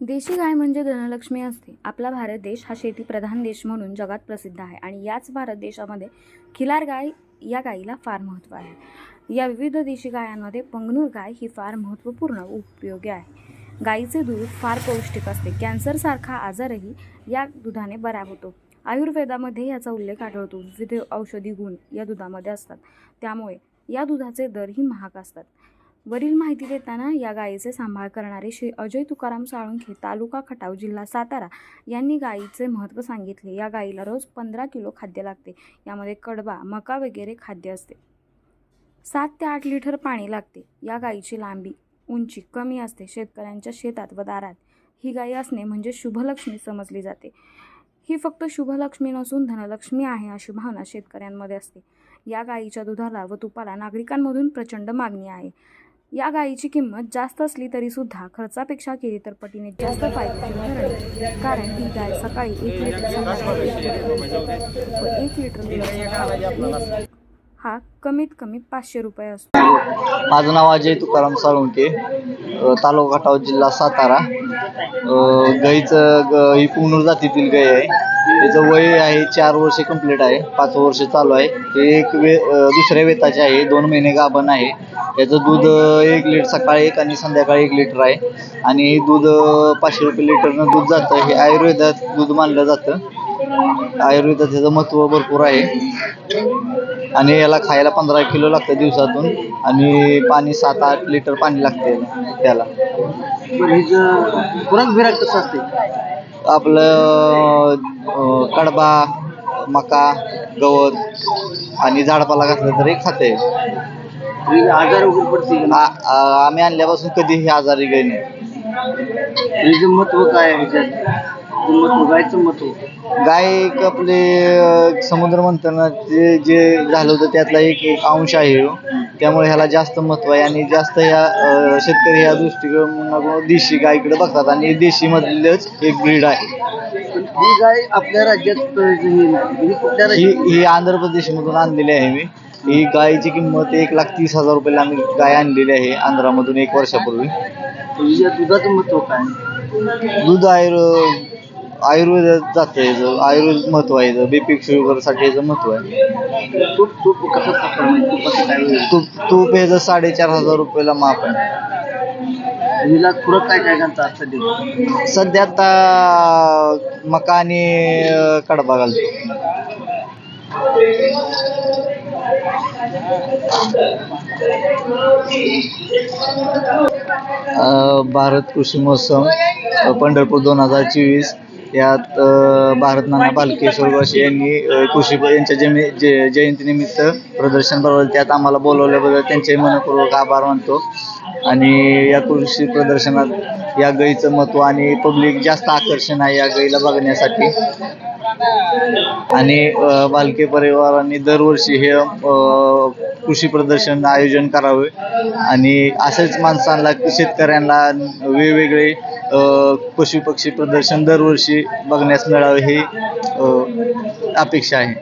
देशी गाय म्हणजे धनलक्ष्मी असते. आपला भारत देश हा शेतीप्रधान देश म्हणून जगात प्रसिद्ध आहे आणि याच भारत देशामध्ये खिलार गाय या गायीला फार महत्त्व आहे. या विविध देशी गायांमध्ये पंगनूर गाय ही फार महत्त्वपूर्ण व उपयोगी आहे. गाईचे दूध फार पौष्टिक असते. कॅन्सरसारखा आजारही या दुधाने बरा होतो. आयुर्वेदामध्ये याचा उल्लेख आढळतो. विविध औषधी गुण या दुधामध्ये असतात. त्यामुळे या दुधाचे दरही महाग असतात. वरील माहिती देताना या गायीचे सांभाळ करणारे श्री अजय तुकाराम साळुंखे तालुका खटाव जिल्हा सातारा यांनी गायीचे महत्त्व सांगितले. या गायीला रोज पंधरा किलो खाद्य लागते. यामध्ये कडबा मका वगैरे खाद्य असते. सात ते आठ लिटर पाणी लागते. या गायीची लांबी उंची कमी असते. शेतकऱ्यांच्या शेतात व दारात ही गायी असणे म्हणजे शुभलक्ष्मी समजली जाते. ही फक्त शुभलक्ष्मी नसून धनलक्ष्मी आहे अशी भावना शेतकऱ्यांमध्ये असते. या गायीच्या दुधाला व तुपाला नागरिकांमधून प्रचंड मागणी आहे. या गायीची किंमत जास्त असली तरी सुद्धा खर्चापेक्षा केली तर पटीने जास्त ठरेल कारण ही गाय सकाळी एक लिटर एक लिटर व एक लिटर दुधाचा हा कमीत कमी पाचशे रुपये असतो. माझं नाव अजय तुकाराम साळुंके तालुका खटाव जिल्हा सातारा. गाईचं ग ही पुनूर जातीतील गाय आहे. त्याचं वय आहे चार वर्ष कंप्लीट आहे पाच वर्ष चालू आहे. ते एक वे दुसऱ्या वेताचे आहे दोन महिने गाभण आहे. याचं दूध एक लिटर सकाळी एक आणि संध्याकाळी एक लिटर आहे. आणि हे दूध पाचशे रुपये लिटरनं दूध जातं. हे आयुर्वेदात दूध मानलं जातं. आयुर्वेदात त्याचं महत्त्व भरपूर आहे. आणि याला खायला पंधरा किलो लागतं दिवसातून. आणि पाणी सात आठ लिटर पाणी लागते त्याला खुराक बिराक कसं असते? आपलं कडबा मका गवत आणि झाडपाला घातलं तरी खाते. आजार वगैरे पडते का? आम्ही आणल्यापासून कधीही आजारी गेली नाही. हिचं महत्त्व काय आहे ह्याच्यात? गायचं गाय एक आपले समुद्र मंथन जे जे झालं होतं त्यातला एक एक अंश आहे ह्यो. त्यामुळे ह्याला जास्त महत्त्व आहे आणि जास्त ह्या शेतकरी ह्या दृष्टिकोनातून देशी गायकडे बघतात आणि देशीमधलंच एक ब्रीड आहे. ही गाय आपल्या राज्यात ही ही ही ही आंध्र प्रदेशमधून आणलेली आहे मी. ही गायची किंमत एक लाख तीस हजार रुपयाला आम्ही गाय आणलेली आहे आंध्रामधून एक वर्षापूर्वी. दुधाचं महत्त्व काय? दूध आयुर् आयुर्वेदात जातं याचं आयुर्वेद महत्त्व आहे याचं बीपी शुगरसाठी याचं महत्त्व आहे. तूप तूप कसं खातं म्हणजे तुपाचं काय वेळ तूप तूप ह्याचं साडेचार हजार रुपयाला माप आहे. काय काय घालतं सध्या? आता मका आणि अं, कडबा घालतो. अं, भारत कृषी महोत्सव अं, पंढरपूर दोन हजार चोवीस. यात भारतनाना भारत नाना बालकेश्वर वाशी यांनी कृषी यांच्या जमी जे जयंतीनिमित्त प्रदर्शन भरवलं. त्यात आम्हाला बोलवल्याबद्दल त्यांचे मनपूर्वक आभार मानतो. आणि या कृषी प्रदर्शनात या गाईचं महत्त्व आणि पब्लिक जास्त आकर्षण आहे या गईला बघण्यासाठी. आणि बालके परिवारांनी दरवर्षी हे कृषी प्रदर्शन आयोजन करावे. आणि असेच माणसांना शेतकऱ्यांना वेगवेगळे अ, पशु पक्षी प्रदर्शन दरवर्षी बघण्यास मिळावे ही अपेक्षा आहे.